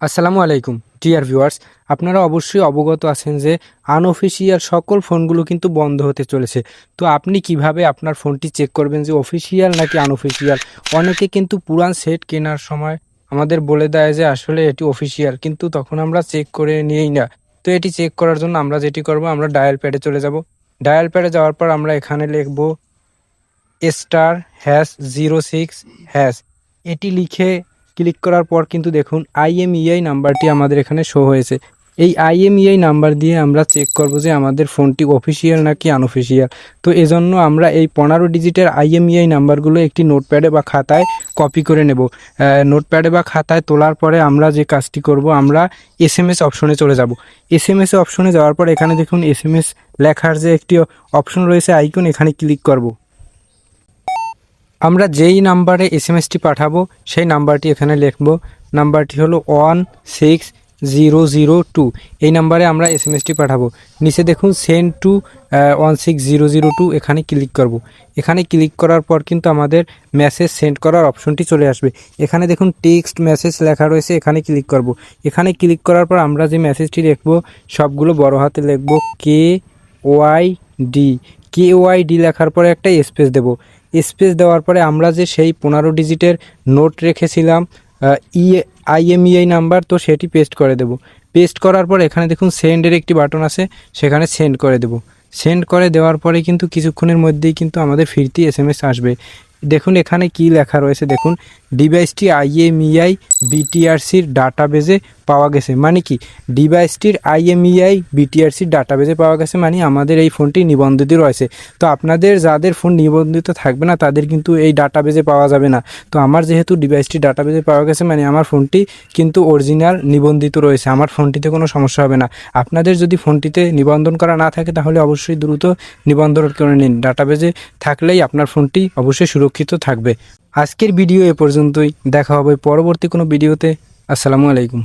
আসসালামু আলাইকুম, dear viewers. আপনারা অবশ্যই অবগত আছেন যে আনঅফিসিয়াল সকল ফোনগুলো কিন্তু বন্ধ হতে চলেছে। তো আপনি কীভাবে আপনার ফোনটি চেক করবেন যে অফিসিয়াল নাকি আনঅফিসিয়াল? অনেকে কিন্তু পুরান সেট কেনার সময় আমাদের বলে দেয় যে আসলে এটি অফিসিয়াল, কিন্তু তখন আমরা চেক করে নিয়েই না। তো এটি চেক করার জন্য আমরা যেটি করব, আমরা ডায়াল প্যাডে চলে যাব। ডায়াল প্যাডে যাওয়ার পর আমরা এখানে লিখব star hash zero six hash. এটি লিখে ক্লিক করার পর কিন্তু দেখুন আইএমইআই নাম্বারটি আমাদের এখানে শো হয়েছে। এই আইএমইআই নাম্বার দিয়ে আমরা চেক করব যে আমাদের ফোনটি অফিসিয়াল নাকি আনঅফিসিয়াল তো এজন্য আমরা এই পনেরো ডিজিটের আইএমইআই নাম্বারগুলো একটি নোটপ্যাডে বা খাতায় কপি করে নেব। নোটপ্যাডে বা খাতায় তোলার পরে আমরা যে কাজটি করব, আমরা এস এম এস অপশনে চলে যাব। এস এম এস অপশনে যাওয়ার পর এখানে দেখুন এস এম এস লেখার যে একটি অপশন রয়েছে আইকন এখানে ক্লিক করব। আমরা যেই নাম্বারে এস এম এসটি পাঠাবো, সেই নাম্বারটি এখানে লিখব। নাম্বারটি হলো one six zero zero two এই নাম্বারে আমরা এস এম এসটি পাঠাবো। নিচে দেখুন send to one six zero zero two এখানে ক্লিক করব। এখানে ক্লিক করার পর কিন্তু আমাদের মেসেজ সেন্ড করার অপশনটি চলে আসবে। এখানে দেখুন টেক্সট মেসেজ লেখা রয়েছে, এখানে ক্লিক করব। এখানে ক্লিক করার পর আমরা যে মেসেজটি লিখব, সবগুলো বড় হাতে লিখব, K Y D. K Y D লেখার পরে একটা স্পেস দেব। স্পেস দেওয়ার পরে আমরা যে সেই পনেরো ডিজিটের নোট রেখেছিলাম ই আইএমইআই নাম্বার তো সেটি পেস্ট করে দেব। পেস্ট করার পর এখানে দেখুন সেন্ডের একটি বাটন আছে, সেখানে সেন্ড করে দেব। সেন্ড করে দেওয়ার পরে কিন্তু কিছুক্ষণের মধ্যেই কিন্তু আমাদের ফিরতি এস আসবে। দেখুন, এখানে কি লেখা রয়েছে? দেখুন, ডিভাইসটি আইএমইআই বিটিআরসির ডাটাবেজে পাওয়া গেছে। মানে কি? ডিভাইসটির আইএমইআই বিটিআরসির ডাটাবেজে পাওয়া গেছে মানে আমাদের এই ফোনটি নিবন্ধিত রয়েছে। তো আপনাদের যাদের ফোন নিবন্ধিত থাকবে না, তাদের কিন্তু এই ডাটাবেজে পাওয়া যাবে না। তো আমার যেহেতু ডিভাইসটি ডাটাবেজে পাওয়া গেছে মানে আমার ফোনটি কিন্তু অরিজিনাল নিবন্ধিত রয়েছে। আমার ফোনটিতে কোনো সমস্যা হবে না। আপনাদের যদি ফোনটিতে নিবন্ধন করা না থাকে, তাহলে অবশ্যই দ্রুত নিবন্ধন করে নিন। ডাটাবেজে থাকলেই আপনার ফোনটি অবশ্যই সুরক্ষিত থাকবে। আজকের ভিডিও এ পর্যন্তই। দেখা হবে পরবর্তী কোনো ভিডিওতে। আসসালামু আলাইকুম।